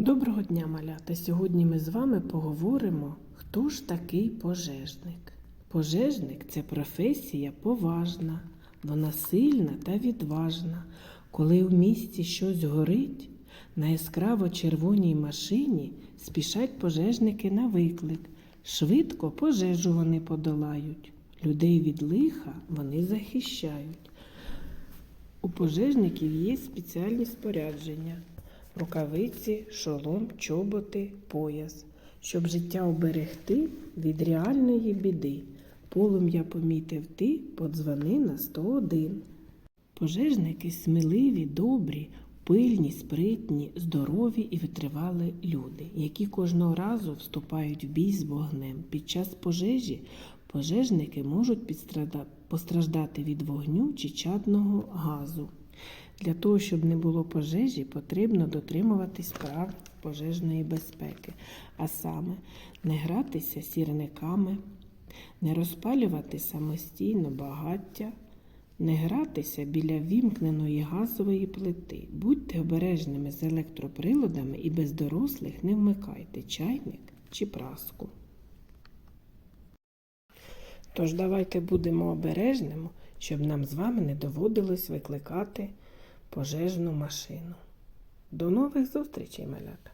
Доброго дня, малята! Сьогодні ми з вами поговоримо, хто ж такий пожежник. Пожежник це професія поважна, вона сильна та відважна. Коли в місті щось горить, на яскраво червоній машині спішать пожежники на виклик. Швидко пожежу вони подолають. Людей від лиха вони захищають. У пожежників є спеціальні спорядження: рукавиці, шолом, чоботи, пояс, щоб життя оберегти від реальної біди. Полум'я помітив ти, подзвони на 101. Пожежники сміливі, добрі, пильні, спритні, здорові і витривалі люди, які кожного разу вступають в бій з вогнем. Під час пожежі пожежники можуть постраждати від вогню чи чадного газу. Для того, щоб не було пожежі, потрібно дотримуватись прав пожежної безпеки, а саме не гратися сірниками, не розпалювати самостійно багаття, не гратися біля вімкненої газової плити. Будьте обережними з електроприладами і без дорослих не вмикайте чайник чи праску. Тож давайте будемо обережними, щоб нам з вами не доводилось викликати пожежну машину. До нових зустрічей, малята!